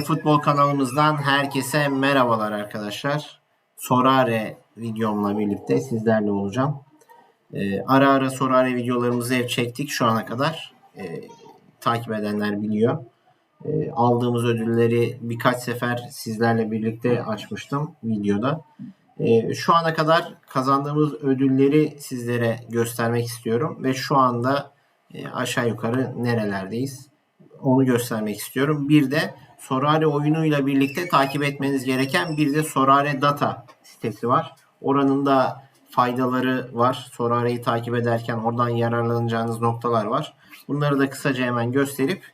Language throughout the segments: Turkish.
Futbol kanalımızdan herkese merhabalar arkadaşlar. Sorare videomla birlikte sizlerle olacağım. Ee, ara ara Sorare videolarımızı hep çektik şu ana kadar. Ee, takip edenler biliyor. Ee, aldığımız ödülleri birkaç sefer sizlerle birlikte açmıştım videoda. Ee, şu ana kadar kazandığımız ödülleri sizlere göstermek istiyorum ve şu anda e, aşağı yukarı nerelerdeyiz onu göstermek istiyorum. Bir de Sorare oyunuyla birlikte takip etmeniz gereken bir de Sorare Data sitesi var. Oranın da faydaları var. Sorare'yi takip ederken oradan yararlanacağınız noktalar var. Bunları da kısaca hemen gösterip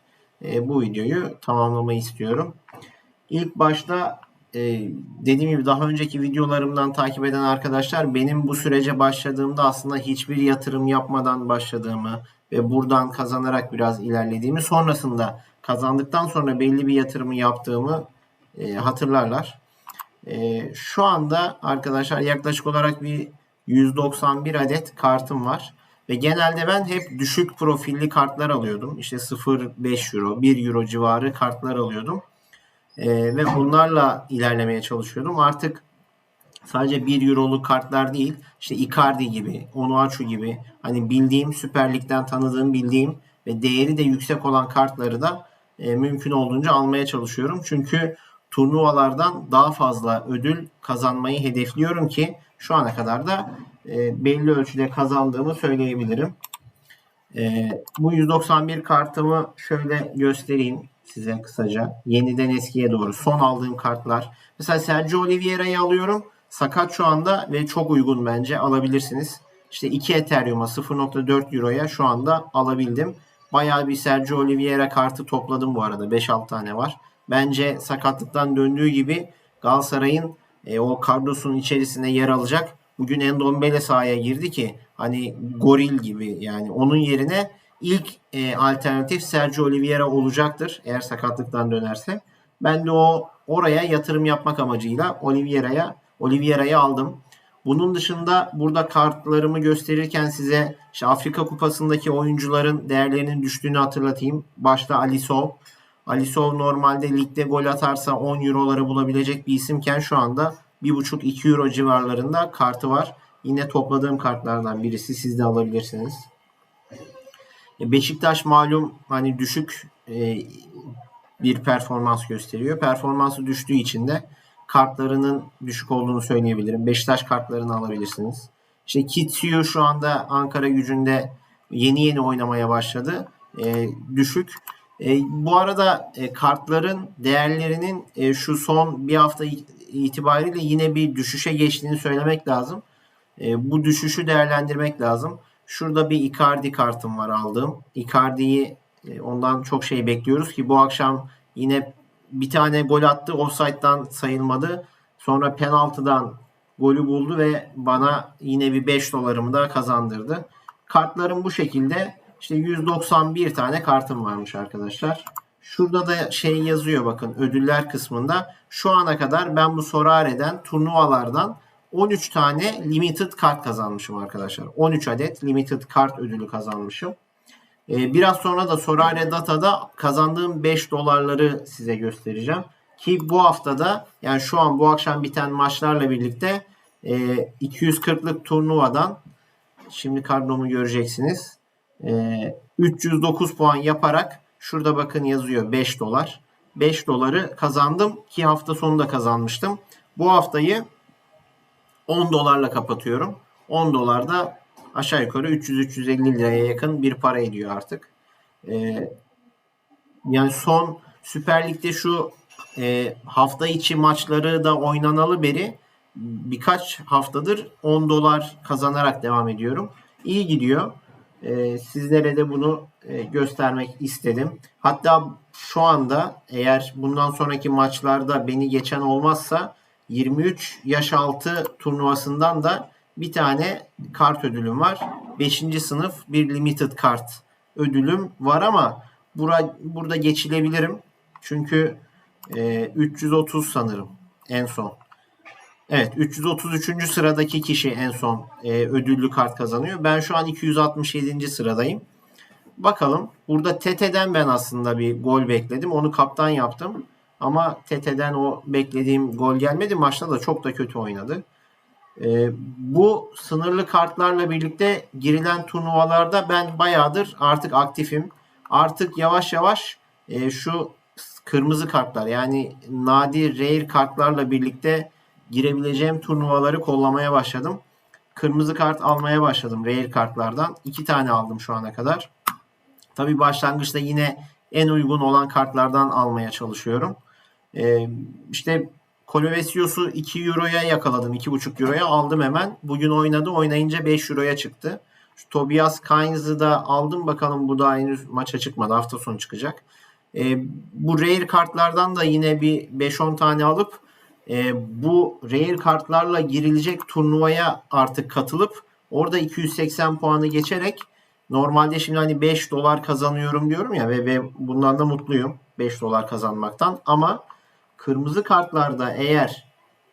e, bu videoyu tamamlamayı istiyorum. İlk başta e, dediğim gibi daha önceki videolarımdan takip eden arkadaşlar benim bu sürece başladığımda aslında hiçbir yatırım yapmadan başladığımı ve buradan kazanarak biraz ilerlediğimi sonrasında kazandıktan sonra belli bir yatırımı yaptığımı e, hatırlarlar. E, şu anda arkadaşlar yaklaşık olarak bir 191 adet kartım var. Ve genelde ben hep düşük profilli kartlar alıyordum. İşte 0.5 euro, 1 euro civarı kartlar alıyordum. E, ve bunlarla ilerlemeye çalışıyordum. Artık sadece 1 euroluk kartlar değil, işte Icardi gibi, Onuachu gibi hani bildiğim Süper Lig'den tanıdığım bildiğim ve değeri de yüksek olan kartları da e, mümkün olduğunca almaya çalışıyorum. Çünkü turnuvalardan daha fazla ödül kazanmayı hedefliyorum ki şu ana kadar da e, belli ölçüde kazandığımı söyleyebilirim. E, bu 191 kartımı şöyle göstereyim size kısaca. Yeniden eskiye doğru son aldığım kartlar. Mesela Sergio Oliveira'yı alıyorum. Sakat şu anda ve çok uygun bence alabilirsiniz. İşte 2 Ethereum'a 0.4 Euro'ya şu anda alabildim. Bayağı bir Sergio Oliveira kartı topladım bu arada. 5-6 tane var. Bence sakatlıktan döndüğü gibi Galatasaray'ın e, o kadrosunun içerisine yer alacak. Bugün Endombele sahaya girdi ki hani goril gibi yani onun yerine ilk e, alternatif Sergio Oliveira olacaktır eğer sakatlıktan dönerse. Ben de o oraya yatırım yapmak amacıyla Oliveira'ya Oliveira'yı aldım. Bunun dışında burada kartlarımı gösterirken size işte Afrika Kupası'ndaki oyuncuların değerlerinin düştüğünü hatırlatayım. Başta Alisov. Alisov normalde ligde gol atarsa 10 euroları bulabilecek bir isimken şu anda 1,5-2 euro civarlarında kartı var. Yine topladığım kartlardan birisi siz de alabilirsiniz. E, Beşiktaş malum hani düşük e, bir performans gösteriyor. Performansı düştüğü için de kartlarının düşük olduğunu söyleyebilirim. Beşiktaş kartlarını alabilirsiniz. İşte Kitsuyu şu anda Ankara gücünde yeni yeni oynamaya başladı. E, düşük. E, bu arada e, kartların değerlerinin e, şu son bir hafta itibariyle yine bir düşüşe geçtiğini söylemek lazım. E, bu düşüşü değerlendirmek lazım. Şurada bir Icardi kartım var aldığım. Icardi'yi e, ondan çok şey bekliyoruz ki bu akşam yine bir tane gol attı. Offside'dan sayılmadı. Sonra penaltıdan golü buldu ve bana yine bir 5 dolarımı da kazandırdı. Kartlarım bu şekilde. İşte 191 tane kartım varmış arkadaşlar. Şurada da şey yazıyor bakın ödüller kısmında. Şu ana kadar ben bu Sorare'den turnuvalardan 13 tane limited kart kazanmışım arkadaşlar. 13 adet limited kart ödülü kazanmışım. Ee, biraz sonra da Sorare Data'da kazandığım 5 dolarları size göstereceğim. Ki bu haftada yani şu an bu akşam biten maçlarla birlikte 240'lık e, turnuvadan şimdi kadromu göreceksiniz. 309 e, puan yaparak şurada bakın yazıyor 5 dolar. 5 doları kazandım ki hafta sonunda kazanmıştım. Bu haftayı 10 dolarla kapatıyorum. 10 dolar da aşağı yukarı 300-350 liraya yakın bir para ediyor artık. Ee, yani son Süper Lig'de şu e, hafta içi maçları da oynanalı beri birkaç haftadır 10 dolar kazanarak devam ediyorum. İyi gidiyor. E, sizlere de bunu e, göstermek istedim. Hatta şu anda eğer bundan sonraki maçlarda beni geçen olmazsa 23 yaş altı turnuvasından da bir tane kart ödülüm var. 5. sınıf bir limited kart ödülüm var ama bura, burada geçilebilirim. Çünkü e, 330 sanırım en son. Evet 333. sıradaki kişi en son e, ödüllü kart kazanıyor. Ben şu an 267. sıradayım. Bakalım. Burada Tete'den ben aslında bir gol bekledim. Onu kaptan yaptım. Ama Tete'den o beklediğim gol gelmedi. Maçta da çok da kötü oynadı. Ee, bu sınırlı kartlarla birlikte girilen turnuvalarda ben bayağıdır artık aktifim. Artık yavaş yavaş e, şu kırmızı kartlar yani nadir rare kartlarla birlikte girebileceğim turnuvaları kollamaya başladım. Kırmızı kart almaya başladım rare kartlardan. İki tane aldım şu ana kadar. Tabi başlangıçta yine en uygun olan kartlardan almaya çalışıyorum. Ee, işte Colovesios'u 2 Euro'ya yakaladım. 2,5 Euro'ya aldım hemen. Bugün oynadı. Oynayınca 5 Euro'ya çıktı. Şu Tobias Keynes'ı da aldım. Bakalım bu da henüz maça çıkmadı. Hafta sonu çıkacak. E, bu rare kartlardan da yine bir 5-10 tane alıp e, bu rare kartlarla girilecek turnuvaya artık katılıp orada 280 puanı geçerek normalde şimdi hani 5 dolar kazanıyorum diyorum ya ve, ve bundan da mutluyum 5 dolar kazanmaktan ama kırmızı kartlarda eğer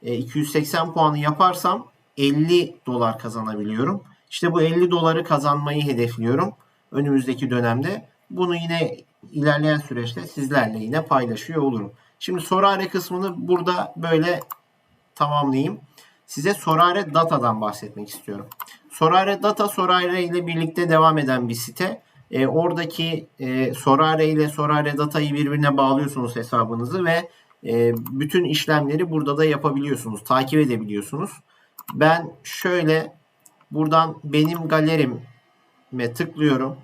e, 280 puanı yaparsam 50 dolar kazanabiliyorum. İşte bu 50 doları kazanmayı hedefliyorum önümüzdeki dönemde. Bunu yine ilerleyen süreçte sizlerle yine paylaşıyor olurum. Şimdi Sorare kısmını burada böyle tamamlayayım. Size Sorare Data'dan bahsetmek istiyorum. Sorare Data Sorare ile birlikte devam eden bir site. E, oradaki e, Sorare ile Sorare Data'yı birbirine bağlıyorsunuz hesabınızı ve e, bütün işlemleri burada da yapabiliyorsunuz. Takip edebiliyorsunuz. Ben şöyle buradan benim galerime tıklıyorum.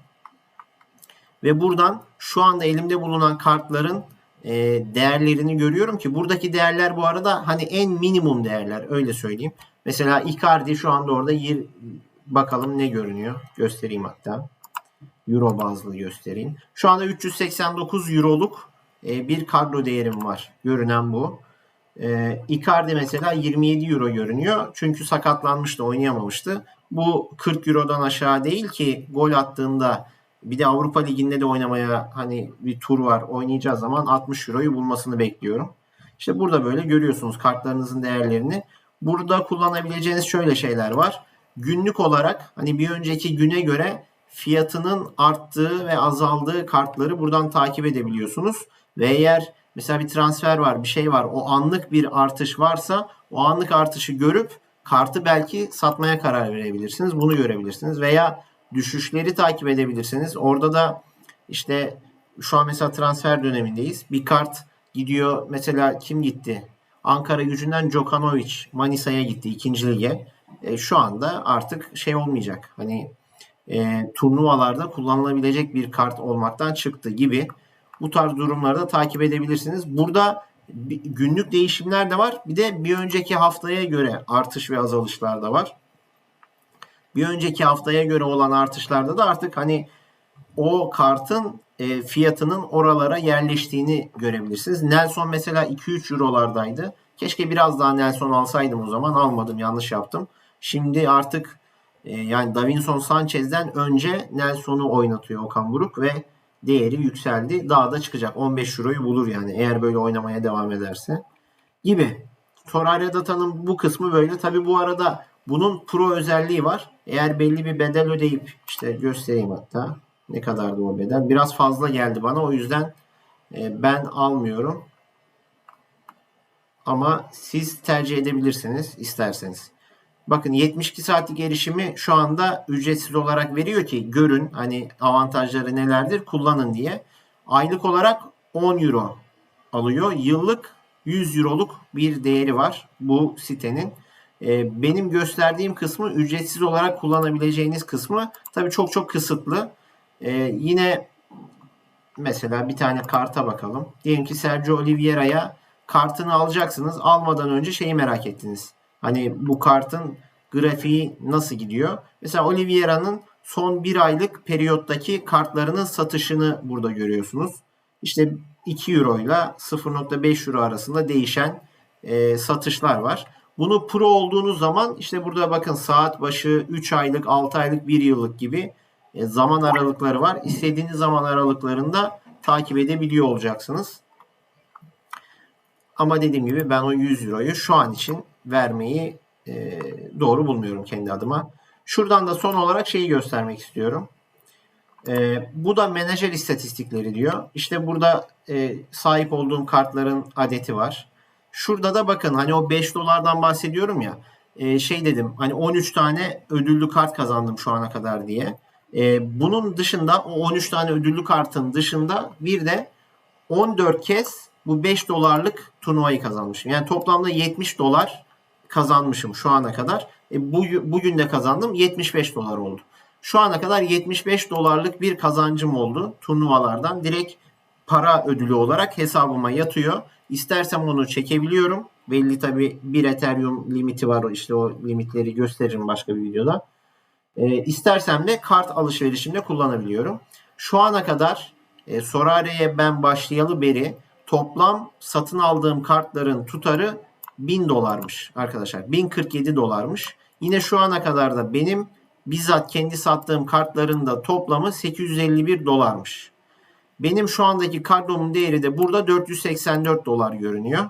Ve buradan şu anda elimde bulunan kartların e, değerlerini görüyorum ki buradaki değerler bu arada hani en minimum değerler öyle söyleyeyim. Mesela Icardi şu anda orada yer, bakalım ne görünüyor. Göstereyim hatta. Euro bazlı göstereyim. Şu anda 389 Euroluk e, bir kadro değerim var. Görünen bu. E, Icardi mesela 27 Euro görünüyor. Çünkü sakatlanmıştı, oynayamamıştı. Bu 40 Euro'dan aşağı değil ki gol attığında bir de Avrupa Ligi'nde de oynamaya hani bir tur var oynayacağız zaman 60 Euro'yu bulmasını bekliyorum. İşte burada böyle görüyorsunuz kartlarınızın değerlerini. Burada kullanabileceğiniz şöyle şeyler var. Günlük olarak hani bir önceki güne göre fiyatının arttığı ve azaldığı kartları buradan takip edebiliyorsunuz. Ve eğer mesela bir transfer var, bir şey var, o anlık bir artış varsa o anlık artışı görüp kartı belki satmaya karar verebilirsiniz. Bunu görebilirsiniz. Veya düşüşleri takip edebilirsiniz. Orada da işte şu an mesela transfer dönemindeyiz. Bir kart gidiyor. Mesela kim gitti? Ankara gücünden Djokanovic Manisa'ya gitti ikinci lige. E, şu anda artık şey olmayacak. Hani e, turnuvalarda kullanılabilecek bir kart olmaktan çıktı gibi. Bu tarz durumlarda takip edebilirsiniz. Burada günlük değişimler de var. Bir de bir önceki haftaya göre artış ve azalışlar da var bir önceki haftaya göre olan artışlarda da artık hani o kartın e, fiyatının oralara yerleştiğini görebilirsiniz. Nelson mesela 2-3 eurolardaydı. Keşke biraz daha Nelson alsaydım o zaman. Almadım yanlış yaptım. Şimdi artık e, yani Davinson Sanchez'den önce Nelson'u oynatıyor Okan Buruk ve değeri yükseldi. Daha da çıkacak. 15 euroyu bulur yani eğer böyle oynamaya devam ederse. Gibi. Torreira Data'nın bu kısmı böyle. Tabi bu arada bunun pro özelliği var. Eğer belli bir bedel ödeyip işte göstereyim hatta ne kadardı o bedel. Biraz fazla geldi bana o yüzden e, ben almıyorum. Ama siz tercih edebilirsiniz isterseniz. Bakın 72 saatlik erişimi şu anda ücretsiz olarak veriyor ki görün hani avantajları nelerdir kullanın diye. Aylık olarak 10 euro alıyor. Yıllık 100 euroluk bir değeri var bu sitenin. E, benim gösterdiğim kısmı ücretsiz olarak kullanabileceğiniz kısmı tabii çok çok kısıtlı. E, yine mesela bir tane karta bakalım. Diyelim ki Sergio Oliveira'ya kartını alacaksınız. Almadan önce şeyi merak ettiniz. Hani bu kartın grafiği nasıl gidiyor? Mesela Oliveira'nın son bir aylık periyottaki kartlarının satışını burada görüyorsunuz. İşte 2 euro ile 0.5 euro arasında değişen e, satışlar var. Bunu pro olduğunuz zaman işte burada bakın saat başı 3 aylık, 6 aylık, 1 yıllık gibi e, zaman aralıkları var. İstediğiniz zaman aralıklarında takip edebiliyor olacaksınız. Ama dediğim gibi ben o 100 euroyu şu an için vermeyi e, doğru bulmuyorum kendi adıma. Şuradan da son olarak şeyi göstermek istiyorum. Ee, bu da menajer istatistikleri diyor. İşte burada e, sahip olduğum kartların adeti var. Şurada da bakın hani o 5 dolardan bahsediyorum ya. e, şey dedim hani 13 tane ödüllü kart kazandım şu ana kadar diye. E, bunun dışında o 13 tane ödüllü kartın dışında bir de 14 kez bu 5 dolarlık turnuvayı kazanmışım. Yani toplamda 70 dolar kazanmışım şu ana kadar. E, bu, bugün de kazandım 75 dolar oldu. Şu ana kadar 75 dolarlık bir kazancım oldu turnuvalardan. Direkt para ödülü olarak hesabıma yatıyor. İstersem onu çekebiliyorum. Belli tabi bir Ethereum limiti var. İşte o limitleri gösteririm başka bir videoda. E, istersem de kart alışverişimde kullanabiliyorum. Şu ana kadar e, Sorare'ye ben başlayalı beri toplam satın aldığım kartların tutarı 1000 dolarmış arkadaşlar. 1047 dolarmış. Yine şu ana kadar da benim bizzat kendi sattığım kartların da toplamı 851 dolarmış. Benim şu andaki kadromun değeri de burada 484 dolar görünüyor.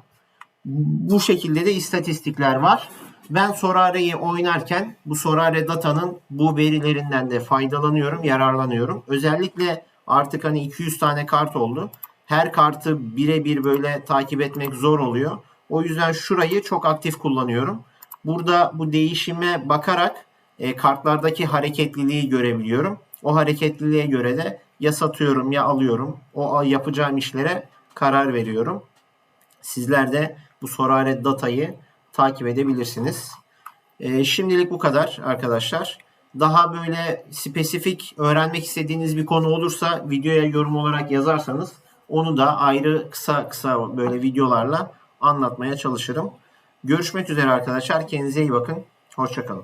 Bu şekilde de istatistikler var. Ben Sorare'yi oynarken bu Sorare datanın bu verilerinden de faydalanıyorum, yararlanıyorum. Özellikle artık hani 200 tane kart oldu. Her kartı birebir böyle takip etmek zor oluyor. O yüzden şurayı çok aktif kullanıyorum. Burada bu değişime bakarak e, kartlardaki hareketliliği görebiliyorum. O hareketliliğe göre de ya satıyorum ya alıyorum. O yapacağım işlere karar veriyorum. Sizler de bu Sorare datayı takip edebilirsiniz. E, şimdilik bu kadar arkadaşlar. Daha böyle spesifik öğrenmek istediğiniz bir konu olursa videoya yorum olarak yazarsanız onu da ayrı kısa kısa böyle videolarla anlatmaya çalışırım. Görüşmek üzere arkadaşlar. Kendinize iyi bakın. Hoşçakalın.